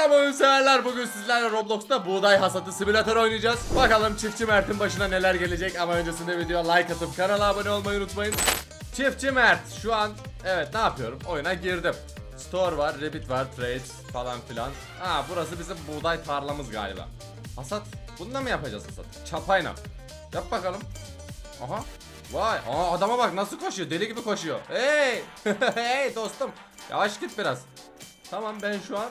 Merhaba oyun severler. Bugün sizlerle Roblox'ta buğday hasatı simülatör oynayacağız. Bakalım çiftçi Mert'in başına neler gelecek ama öncesinde videoya like atıp kanala abone olmayı unutmayın. Çiftçi Mert şu an evet ne yapıyorum? Oyuna girdim. Store var, Rabbit var, Trades falan filan. Ha burası bizim buğday tarlamız galiba. Hasat bununla mı yapacağız hasat? Çapayla. Yap bakalım. Aha. Vay. Aa adama bak nasıl koşuyor. Deli gibi koşuyor. Hey. hey dostum. Yavaş git biraz. Tamam ben şu an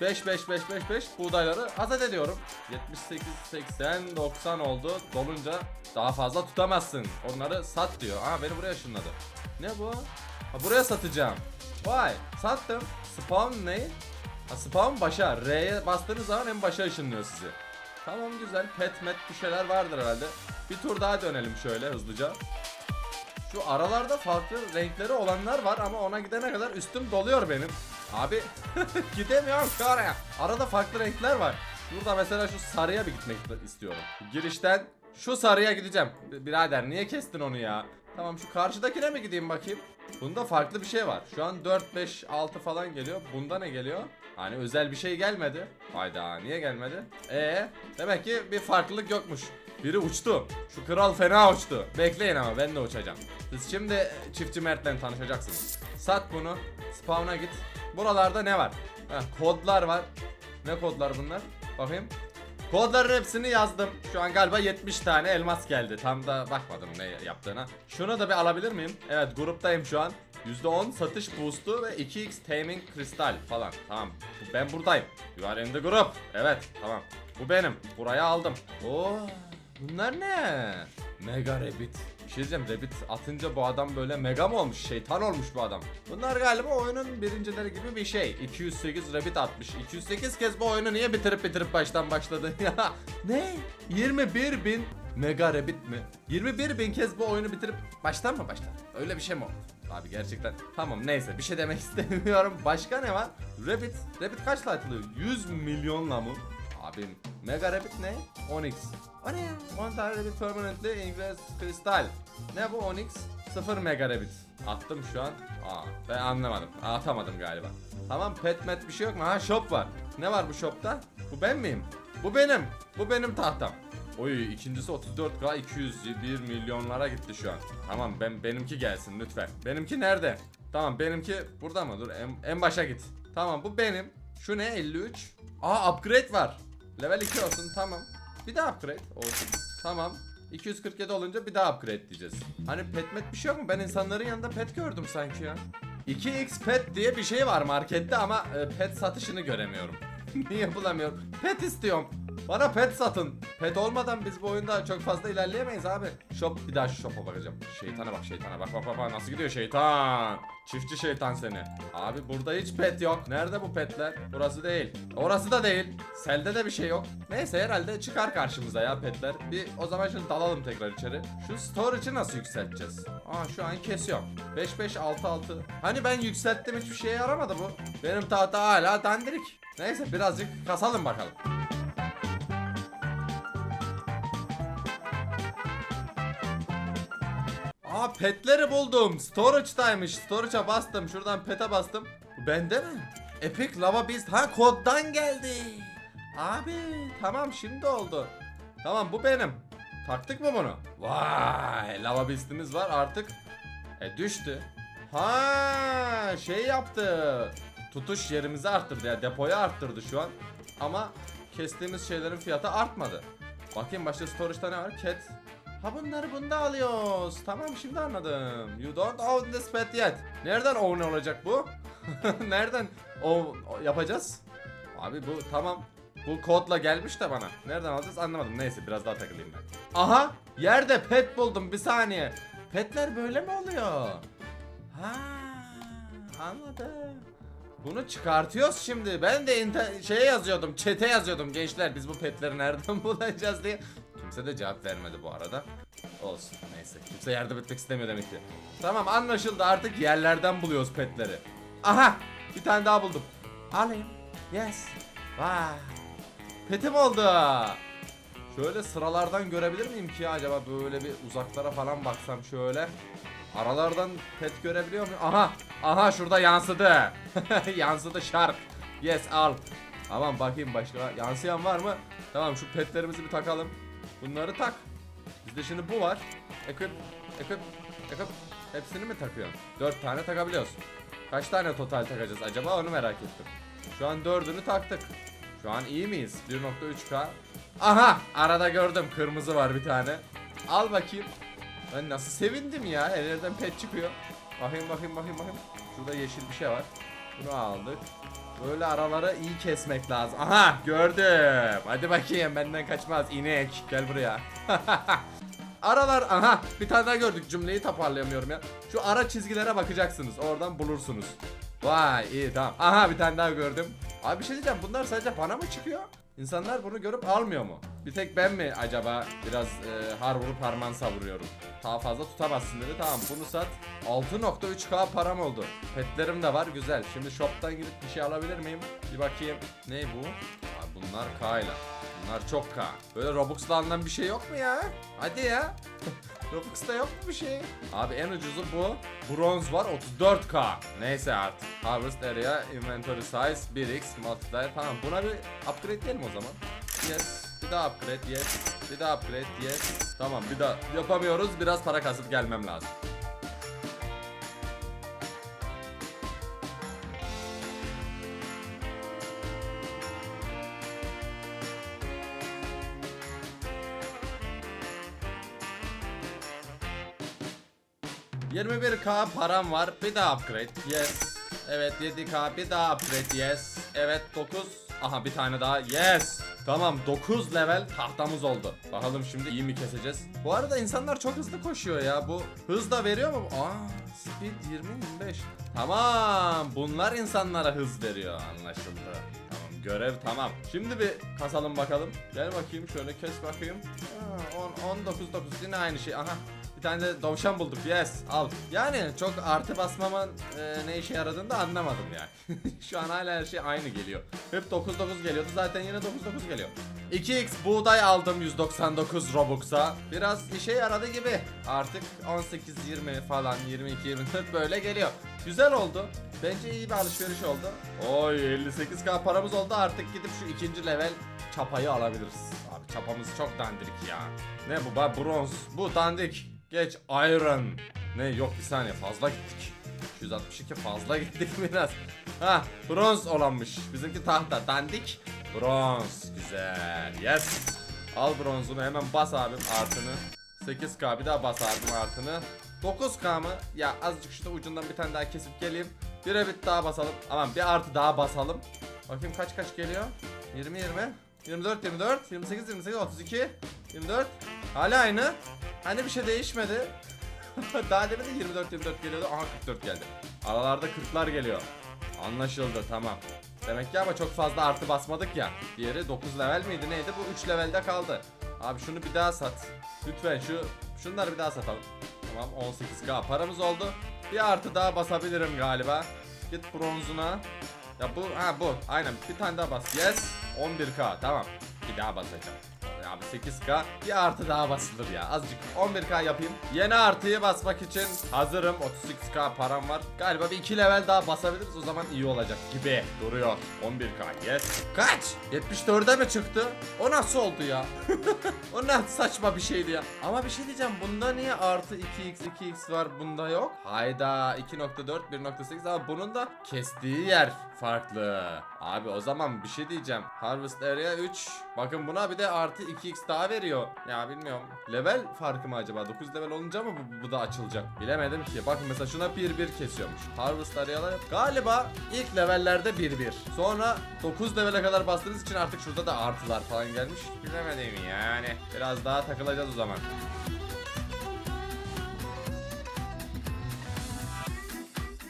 5 5 5 5 5 buğdayları hasat ediyorum. 78 80 90 oldu. Dolunca daha fazla tutamazsın. Onları sat diyor. Aa beni buraya ışınladı. Ne bu? Ha buraya satacağım. Vay sattım. Spawn ne? Ha, spawn başa. R'ye bastığınız zaman en başa ışınlıyor sizi. Tamam güzel. Pet met bir şeyler vardır herhalde. Bir tur daha dönelim şöyle hızlıca. Şu aralarda farklı renkleri olanlar var ama ona gidene kadar üstüm doluyor benim. Abi gidemiyorum ki oraya. Arada farklı renkler var. Burada mesela şu sarıya bir gitmek istiyorum. Girişten şu sarıya gideceğim. Birader niye kestin onu ya? Tamam şu karşıdakine mi gideyim bakayım? Bunda farklı bir şey var. Şu an 4, 5, 6 falan geliyor. Bunda ne geliyor? Hani özel bir şey gelmedi. Hayda niye gelmedi? Ee, demek ki bir farklılık yokmuş. Biri uçtu. Şu kral fena uçtu. Bekleyin ama ben de uçacağım. Siz şimdi çiftçi Mert'le tanışacaksınız. Sat bunu. Spawn'a git. Buralarda ne var? Heh, kodlar var. Ne kodlar bunlar? Bakayım. Kodların hepsini yazdım. Şu an galiba 70 tane elmas geldi. Tam da bakmadım ne yaptığına. Şunu da bir alabilir miyim? Evet gruptayım şu an. %10 satış boost'u ve 2x taming kristal falan. Tamam. Ben buradayım. You are in the group. Evet tamam. Bu benim. Buraya aldım. Oo. Bunlar ne? Mega Rabbit. Bir şey diyeceğim Rabbit atınca bu adam böyle mega mı olmuş? Şeytan olmuş bu adam. Bunlar galiba oyunun birincileri gibi bir şey. 208 Rabbit atmış. 208 kez bu oyunu niye bitirip bitirip baştan başladı ya? Ne? 21 bin Mega Rabbit mi? 21 bin kez bu oyunu bitirip baştan mı başlar? Öyle bir şey mi oldu? Abi gerçekten tamam neyse bir şey demek istemiyorum. Başka ne var? Rabbit. Rabbit kaçla atılıyor? 100 milyonla mı? Abim Mega Rabbit ne? Onyx. O ne ya? One tane Rabbit permanently ingress kristal. Ne bu Onyx? 0 Mega Rabbit. Attım şu an. Aa ben anlamadım. Atamadım galiba. Tamam pet met bir şey yok mu? Ha shop var. Ne var bu shopta? Bu ben miyim? Bu benim. Bu benim tahtam. Oy ikincisi 34k 201 milyonlara gitti şu an. Tamam ben benimki gelsin lütfen. Benimki nerede? Tamam benimki burada mı? Dur en, en başa git. Tamam bu benim. Şu ne 53? Aa upgrade var. Level 2 olsun tamam. Bir daha upgrade olsun. Tamam. 247 olunca bir daha upgrade diyeceğiz. Hani pet met bir şey yok mu? Ben insanların yanında pet gördüm sanki ya. 2x pet diye bir şey var markette ama e, pet satışını göremiyorum. Niye bulamıyorum? Pet istiyorum. Bana pet satın. Pet olmadan biz bu oyunda çok fazla ilerleyemeyiz abi. Shop bir daha şu shop'a bakacağım. Şeytana bak şeytana bak bak bak bak nasıl gidiyor şeytan. Çiftçi şeytan seni. Abi burada hiç pet yok. Nerede bu petler? Burası değil. Orası da değil. Selde de bir şey yok. Neyse herhalde çıkar karşımıza ya petler. Bir o zaman şimdi dalalım tekrar içeri. Şu storage'ı nasıl yükselteceğiz? Aa şu an kesiyorum. 5 5 6 6. Hani ben yükselttim hiçbir şeye yaramadı bu. Benim tahta hala dandirik. Neyse birazcık kasalım bakalım. Petleri buldum. Storage'daymış. Storage'a bastım. Şuradan pet'e bastım. Bu bende mi? Epic Lava Beast. Ha koddan geldi. Abi tamam şimdi oldu. Tamam bu benim. Taktık mı bunu? Vay Lava Beast'imiz var artık. E düştü. Ha şey yaptı. Tutuş yerimizi arttırdı ya depoyu arttırdı şu an. Ama kestiğimiz şeylerin fiyatı artmadı. Bakayım başka storage'da ne var? Cat. Ha bunları bunda alıyoruz. Tamam şimdi anladım. You don't own this pet yet. Nereden own olacak bu? Nereden o yapacağız? Abi bu tamam. Bu kodla gelmiş de bana. Nereden alacağız anlamadım. Neyse biraz daha takılayım ben. Aha yerde pet buldum bir saniye. Petler böyle mi oluyor? Ha anladım. Bunu çıkartıyoruz şimdi. Ben de şeye yazıyordum, çete yazıyordum gençler biz bu petleri nereden bulacağız diye. Kimse de cevap vermedi bu arada. Olsun neyse. Kimse yardım etmek istemiyor demek ki. Tamam anlaşıldı artık yerlerden buluyoruz petleri. Aha bir tane daha buldum. Alayım. Yes. Vay. Petim oldu. Şöyle sıralardan görebilir miyim ki acaba böyle bir uzaklara falan baksam şöyle. Aralardan pet görebiliyor muyum? Aha. Aha şurada yansıdı. yansıdı şark. Yes al. Aman bakayım başka yansıyan var mı? Tamam şu petlerimizi bir takalım. Bunları tak. Bizde şimdi bu var. Equip, equip, equip. Hepsini mi takıyorsun? 4 tane takabiliyorsun. Kaç tane total takacağız acaba onu merak ettim. Şu an dördünü taktık. Şu an iyi miyiz? 1.3k. Aha arada gördüm kırmızı var bir tane. Al bakayım. Ben nasıl sevindim ya. Her yerden pet çıkıyor. Bakayım bakayım bakayım bakayım. Şurada yeşil bir şey var. Bunu aldık. Böyle araları iyi kesmek lazım. Aha gördüm. Hadi bakayım benden kaçmaz. İnek gel buraya. Aralar aha bir tane daha gördük cümleyi toparlayamıyorum ya. Şu ara çizgilere bakacaksınız. Oradan bulursunuz. Vay iyi tamam. Aha bir tane daha gördüm. Abi bir şey diyeceğim bunlar sadece bana mı çıkıyor? İnsanlar bunu görüp almıyor mu? Bir tek ben mi acaba biraz e, har vurup harman savuruyorum? Daha fazla tutamazsın dedi. Tamam bunu sat. 6.3k param oldu. Petlerim de var güzel. Şimdi shop'tan gidip bir şey alabilir miyim? Bir bakayım. Ne bu? Abi bunlar K ile. Bunlar çok K. Böyle Robux'la alınan bir şey yok mu ya? Hadi ya. Robux'ta yok mu bir şey? Abi en ucuzu bu. Bronz var 34k. Neyse artık. Harvest area, inventory size, 1x, multiplier. Tamam buna bir upgrade diyelim o zaman. Yes. Bir daha upgrade yes. Bir daha upgrade yes. Tamam bir daha yapamıyoruz. Biraz para kasıp gelmem lazım. ...21k param var. Bir daha upgrade. Yes. Evet 7k bir daha upgrade. Yes. Evet 9. Aha bir tane daha. Yes. Tamam 9 level tahtamız oldu. Bakalım şimdi iyi mi keseceğiz? Bu arada insanlar çok hızlı koşuyor ya. Bu hız da veriyor mu? Aa speed 20 25. Tamam bunlar insanlara hız veriyor anlaşıldı. Tamam görev tamam. Şimdi bir kasalım bakalım. Gel bakayım şöyle kes bakayım. Aa, 10 19 9 yine aynı şey. Aha bir tane de dovşan bulduk. Yes, al. Yani çok artı basmamın e, ne işe yaradığını da anlamadım yani. Şu an hala her şey aynı geliyor. Hep 9-9 geliyordu. Zaten yine 9-9 geliyor. 2x buğday aldım 199 Robux'a. Biraz işe yaradı gibi. Artık 18-20 falan 22-24 böyle geliyor. Güzel oldu. Bence iyi bir alışveriş oldu. Oy 58k paramız oldu. Artık gidip şu ikinci level çapayı alabiliriz. Abi çapamız çok dandirik ya. Ne bu? Bronz. Bu dandik. Geç iron. Ne yok bir saniye fazla gittik. 262 fazla gittik biraz. Ha bronz olanmış. Bizimki tahta dandik. Bronz güzel. Yes. Al bronzunu hemen bas abim artını. 8k bir daha bas abim artını. 9k mı? Ya azıcık şurada ucundan bir tane daha kesip geleyim. Bir bit daha basalım. Aman bir artı daha basalım. Bakayım kaç kaç geliyor? 20 20 24 24 28 28 32 24 Hala aynı. Hani bir şey değişmedi. Daha demin de 24 24 geliyordu. Aha 44 geldi. Aralarda 40'lar geliyor. Anlaşıldı tamam. Demek ki ama çok fazla artı basmadık ya. Diğeri 9 level miydi neydi? Bu 3 levelde kaldı. Abi şunu bir daha sat. Lütfen şu şunları bir daha satalım. Tamam 18k paramız oldu. Bir artı daha basabilirim galiba. Git bronzuna. Ya bu ha bu aynen bir tane daha bas. Yes 11k tamam. Bir daha basacağım. Abi 8k bir artı daha basılır ya. Azıcık 11k yapayım. Yeni artıyı basmak için hazırım. 38k param var. Galiba bir 2 level daha basabiliriz. O zaman iyi olacak gibi duruyor. 11k yes. Kaç? 74'e mi çıktı? O nasıl oldu ya? O ne saçma bir şeydi ya? Ama bir şey diyeceğim. Bunda niye artı 2x 2x var? Bunda yok. Hayda. 2.4 1.8 ama bunun da kestiği yer farklı Abi o zaman bir şey diyeceğim Harvest Area 3 Bakın buna bir de artı 2x daha veriyor. Ya bilmiyorum. Level farkı mı acaba? 9 level olunca mı bu, bu da açılacak? Bilemedim ki. Bakın mesela şuna 1-1 kesiyormuş. Harvest arayalar. Galiba ilk levellerde 1-1. Sonra 9 levele kadar bastığınız için artık şurada da artılar falan gelmiş. Bilemedim yani. Biraz daha takılacağız o zaman.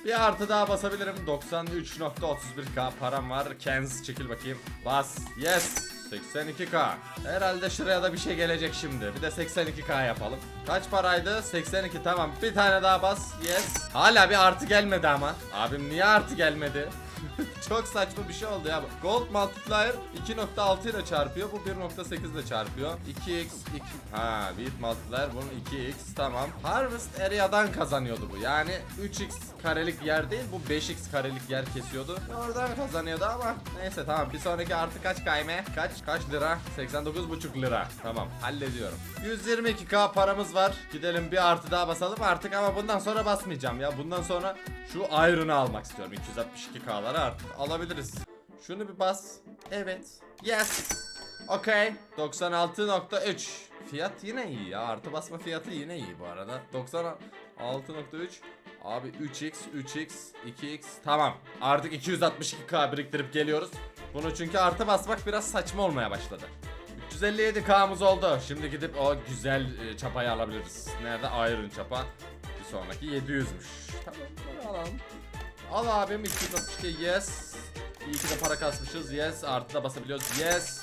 Bir artı daha basabilirim. 93.31k param var. Kens çekil bakayım. Bas. Yes. 82k. Herhalde şuraya da bir şey gelecek şimdi. Bir de 82k yapalım. Kaç paraydı? 82 tamam. Bir tane daha bas. Yes. Hala bir artı gelmedi ama. Abim niye artı gelmedi? Çok saçma bir şey oldu ya. Gold multiplier 2.6 ile çarpıyor. Bu 1.8 ile çarpıyor. 2x 2 ha bit multiplier bunun 2x tamam. Harvest area'dan kazanıyordu bu. Yani 3x karelik yer değil bu 5x karelik yer kesiyordu. Oradan kazanıyordu ama neyse tamam. Bir sonraki artı kaç kayme? Kaç kaç lira? 89,5 lira. Tamam hallediyorum. 122k paramız var. Gidelim bir artı daha basalım artık ama bundan sonra basmayacağım ya. Bundan sonra şu Iron'ı almak istiyorum. 262k'ları artık alabiliriz. Şunu bir bas. Evet. Yes. Okey. 96.3. Fiyat yine iyi ya. Artı basma fiyatı yine iyi bu arada. 96.3. Abi 3x, 3x, 2x. Tamam. Artık 262k biriktirip geliyoruz. Bunu çünkü artı basmak biraz saçma olmaya başladı. 357k'mız oldu. Şimdi gidip o güzel e, çapayı alabiliriz. Nerede? Iron çapa. Bir sonraki 700'müş. Tamam bunu alalım. Al abim 262 yes. İyi ki de para kasmışız yes. Artı da basabiliyoruz yes.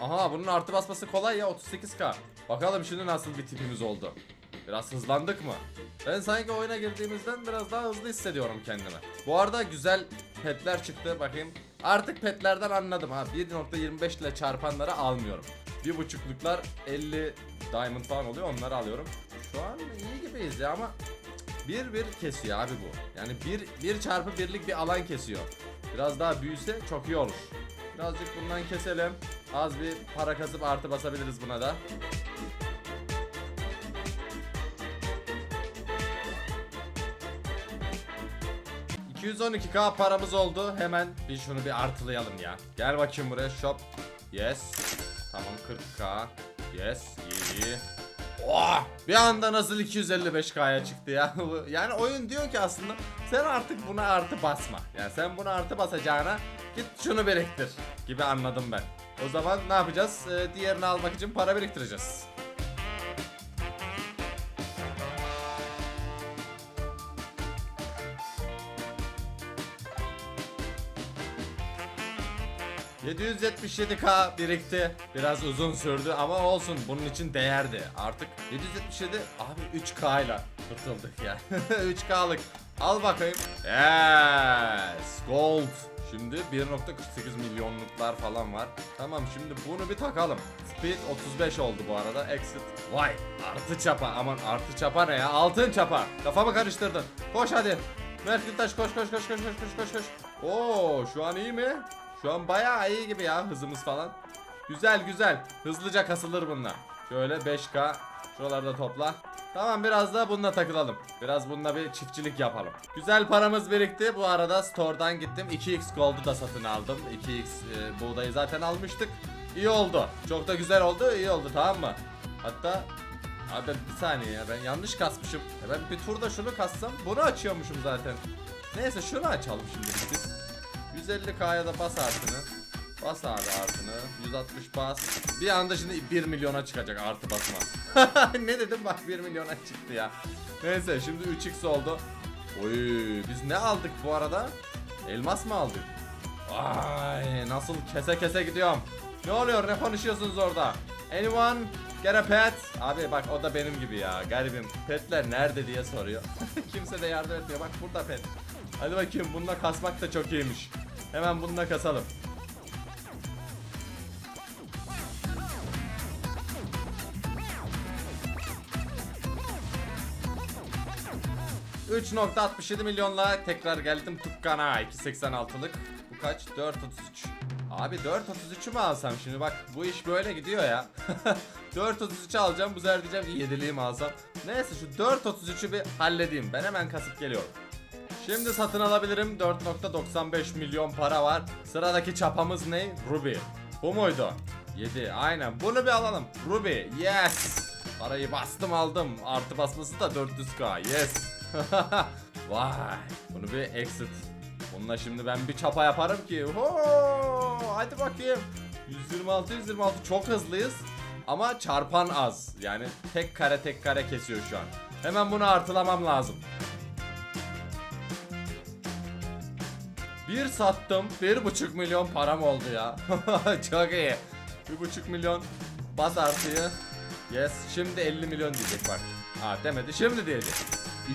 Aha bunun artı basması kolay ya 38k. Bakalım şimdi nasıl bir tipimiz oldu. Biraz hızlandık mı? Ben sanki oyuna girdiğimizden biraz daha hızlı hissediyorum kendimi. Bu arada güzel petler çıktı bakayım. Artık petlerden anladım ha 1.25 ile çarpanları almıyorum. Bir buçukluklar 50 diamond falan oluyor onları alıyorum. Şu an iyi gibiyiz ya ama bir bir kesiyor abi bu. Yani bir, bir çarpı birlik bir alan kesiyor. Biraz daha büyüse çok iyi olur. Birazcık bundan keselim. Az bir para kasıp artı basabiliriz buna da. ...212k paramız oldu. Hemen bir şunu bir artılayalım ya. Gel bakayım buraya shop. Yes. Tamam 40k. Yes. iyi. Oh! Bir anda nasıl 255k'ya çıktı ya. yani oyun diyor ki aslında sen artık buna artı basma. Yani sen buna artı basacağına git şunu biriktir gibi anladım ben. O zaman ne yapacağız? Ee, diğerini almak için para biriktireceğiz. 777k birikti. Biraz uzun sürdü ama olsun bunun için değerdi. Artık 777 abi 3k ile kurtulduk ya. 3k'lık al bakayım. Yes gold. Şimdi 1.48 milyonluklar falan var. Tamam şimdi bunu bir takalım. Speed 35 oldu bu arada. Exit. Vay artı çapa aman artı çapa ne ya altın çapa. Kafamı karıştırdın. Koş hadi. Mert Gültaş koş koş koş koş koş koş koş. Oo şu an iyi mi? Şu an bayağı iyi gibi ya hızımız falan. Güzel güzel. Hızlıca kasılır bununla. Şöyle 5K. Şuralarda topla. Tamam biraz da bununla takılalım. Biraz bununla bir çiftçilik yapalım. Güzel paramız birikti. Bu arada store'dan gittim. 2x gold'u da satın aldım. 2x e, buğdayı zaten almıştık. İyi oldu. Çok da güzel oldu. İyi oldu tamam mı? Hatta Abi bir saniye ya ben yanlış kasmışım. Ya ben bir turda şunu kassam bunu açıyormuşum zaten. Neyse şunu açalım şimdi biz. 150k'ya da bas artını. Bas abi artını. 160 bas. Bir anda şimdi 1 milyona çıkacak artı basma. ne dedim bak 1 milyona çıktı ya. Neyse şimdi 3x oldu. Oy biz ne aldık bu arada? Elmas mı aldık? Vay nasıl kese kese gidiyorum. Ne oluyor ne konuşuyorsunuz orada? Anyone get a pet? Abi bak o da benim gibi ya garibim. Petler nerede diye soruyor. Kimse de yardım etmiyor bak burada pet. Hadi bakayım bununla kasmak da çok iyiymiş. Hemen bununla kasalım. ...3.67 milyonla tekrar geldim Tukkana 2.86'lık. Bu kaç? 4.33. Abi 4.33'ü mü alsam şimdi bak bu iş böyle gidiyor ya. 4.33 alacağım bu sefer diyeceğim ki 7'liği mi alsam. Neyse şu 4.33'ü bir halledeyim ben hemen kasıp geliyorum. Şimdi satın alabilirim 4.95 milyon para var. Sıradaki çapamız ne? Ruby. Bu muydu? 7 aynen bunu bir alalım. Ruby yes. Parayı bastım aldım. Artı basması da 400k yes. Vay. Bunu bir exit. Bununla şimdi ben bir çapa yaparım ki. Ho! Hadi bakayım. 126 126 çok hızlıyız. Ama çarpan az. Yani tek kare tek kare kesiyor şu an. Hemen bunu artılamam lazım. Bir sattım, bir buçuk milyon param oldu ya. Çok iyi. Bir buçuk milyon bas artıyı. Yes, şimdi 50 milyon diyecek bak. Ha demedi, şimdi diyecek.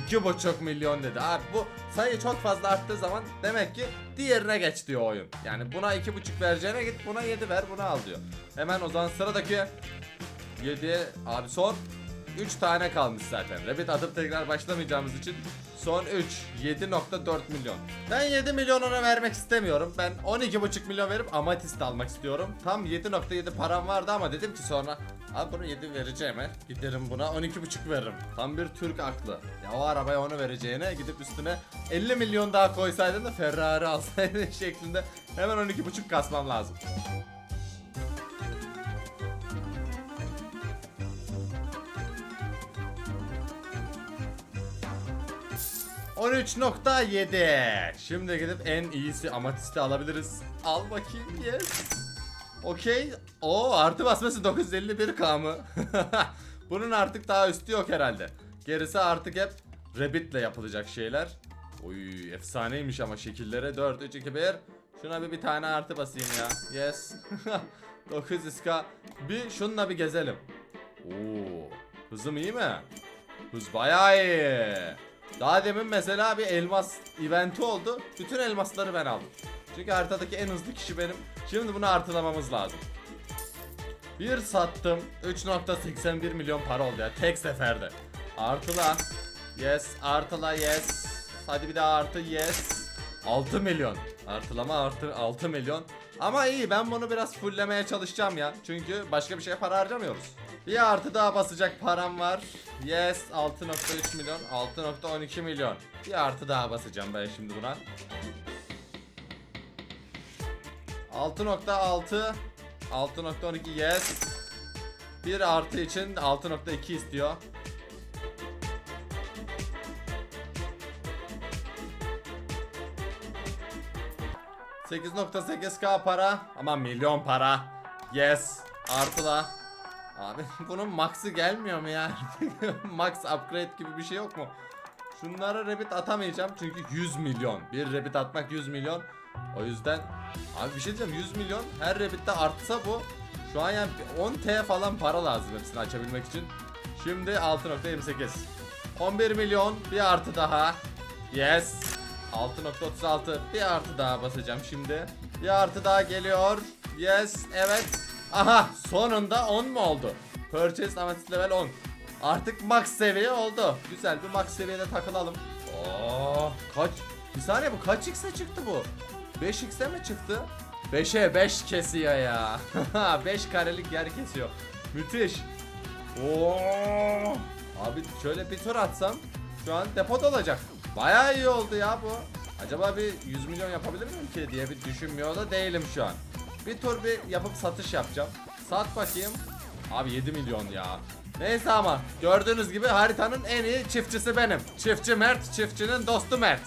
2,5 milyon dedi. Abi bu sayı çok fazla arttığı zaman demek ki diğerine geç diyor oyun. Yani buna 2,5 vereceğine git buna 7 ver bunu al diyor. Hemen o zaman sıradaki 7 abi son 3 tane kalmış zaten. Rabbit atıp tekrar başlamayacağımız için son 3 7.4 milyon. Ben 7 milyon ona vermek istemiyorum. Ben 12.5 milyon verip amatist almak istiyorum. Tam 7.7 param vardı ama dedim ki sonra abi bunu 7 vereceğim he. Giderim buna 12.5 veririm. Tam bir Türk aklı. Ya o arabaya onu vereceğine gidip üstüne 50 milyon daha koysaydın da Ferrari alsaydın şeklinde hemen 12.5 kasmam lazım. ...13.7 Şimdi gidip en iyisi amatisti alabiliriz. Al bakayım yes. Okey. O artı basması 951k mı? Bunun artık daha üstü yok herhalde. Gerisi artık hep Rabbit'le yapılacak şeyler. Oy efsaneymiş ama şekillere. 4 3 2 1 Şuna bir bir tane artı basayım ya. Yes. 900k Bir şununla bir gezelim. Oo Hızım iyi mi? Hız bayağı iyi. Daha demin mesela bir elmas eventi oldu. Bütün elmasları ben aldım. Çünkü haritadaki en hızlı kişi benim. Şimdi bunu artılamamız lazım. Bir sattım. 3.81 milyon para oldu ya tek seferde. Artıla. Yes. Artıla yes. Hadi bir daha artı yes. 6 milyon. Artılama artı 6 milyon. Ama iyi ben bunu biraz fulllemeye çalışacağım ya. Çünkü başka bir şeye para harcamıyoruz. Bir artı daha basacak param var. Yes 6.3 milyon 6.12 milyon. Bir artı daha basacağım ben şimdi buna. 6.6 6.12 yes. Bir artı için 6.2 istiyor. ...8.8k para ama milyon para. Yes. Artıla. Abi bunun max'ı gelmiyor mu ya? Max upgrade gibi bir şey yok mu? Şunlara rabbit atamayacağım çünkü 100 milyon. Bir rabbit atmak 100 milyon. O yüzden abi bir şey diyeceğim 100 milyon her rabbitte artsa bu şu an yani 10 T falan para lazım hepsini açabilmek için. Şimdi 6.28. 11 milyon bir artı daha. Yes. 6.36 bir artı daha basacağım şimdi. Bir artı daha geliyor. Yes evet. Aha sonunda 10 mu oldu? Purchase Amethyst level 10. Artık max seviye oldu. Güzel bir max seviyede takılalım. Oo, kaç? Bir saniye bu kaç x'e çıktı bu? 5x'e mi çıktı? 5'e 5 kesiyor ya. 5 karelik yer kesiyor. Müthiş. Oo. Abi şöyle bir tur atsam şu an depoda olacak. Bayağı iyi oldu ya bu. Acaba bir 100 milyon yapabilir miyim ki diye bir düşünmüyor da değilim şu an. Bir tur bir yapıp satış yapacağım. Sat bakayım. Abi 7 milyon ya. Neyse ama gördüğünüz gibi haritanın en iyi çiftçisi benim. Çiftçi Mert, çiftçinin dostu Mert.